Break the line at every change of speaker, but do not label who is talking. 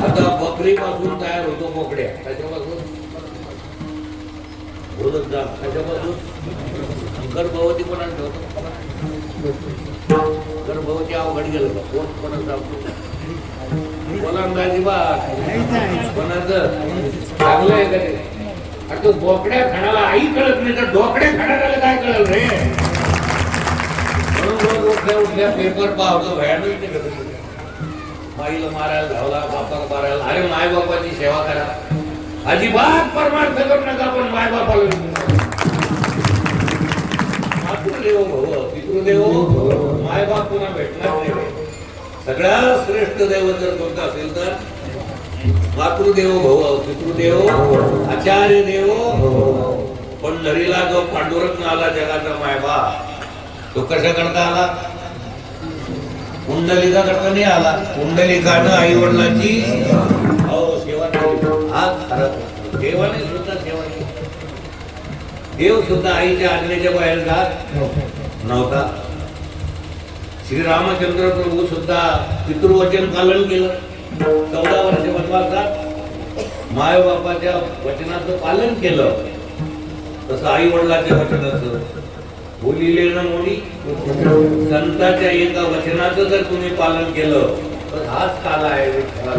आता बकरी पासून तयार होतो कोकड्या त्याच्यापासून बोलत जा त्याच्यापासून गर्भवती कोणाला ठेवतो गर्भवती अवघड गेलं का कोण कोणाचं दाखवतो बोला अजिबात. कोणाचं? चांगलं आहे का ते? अरे तो बोकड्या खाण्याला आई कळत नाही तर डोकड्या खाण्याला काय कळलं रे? म्हणून उठल्या उठल्या पेपर पाहतो भयानक माईला मारायला धावला बापाला मारायला. अरे माय बापाची सेवा करा. अजिबात परमार्थ करू नका पण माय बापाला मातृदेव भव पितृदेव भव. माय बाप पुन्हा भेटणार नाही. सगळ्यात श्रेष्ठ देव जर कोणता असेल तर मातृदेव भव पितृदेव आचार्य देव. पण नरीला जो पांडुरत्न आला जगाचा मायबाप तो कशा करता आला? कुंडलिका करता नाही आला. कुंडलिकानं आई वडिलांची सेवा आज देवाने सुद्धा सेवा देव सुद्धा आईच्या आज्ञेच्या बाहेर जात नव्हता. श्रीरामचंद्र प्रभू सुद्धा पितृवचन पालन केलं. चौदा वर्ष वनवासात माय बापाच्या वचनाचं पालन केलं. तसं आई वडिलांच्या वचनाचं. बोलिले ना मोडी संताच्या एका वचनाचं जर तुम्ही पालन केलं तर हाच काला आहे विठ्ठला.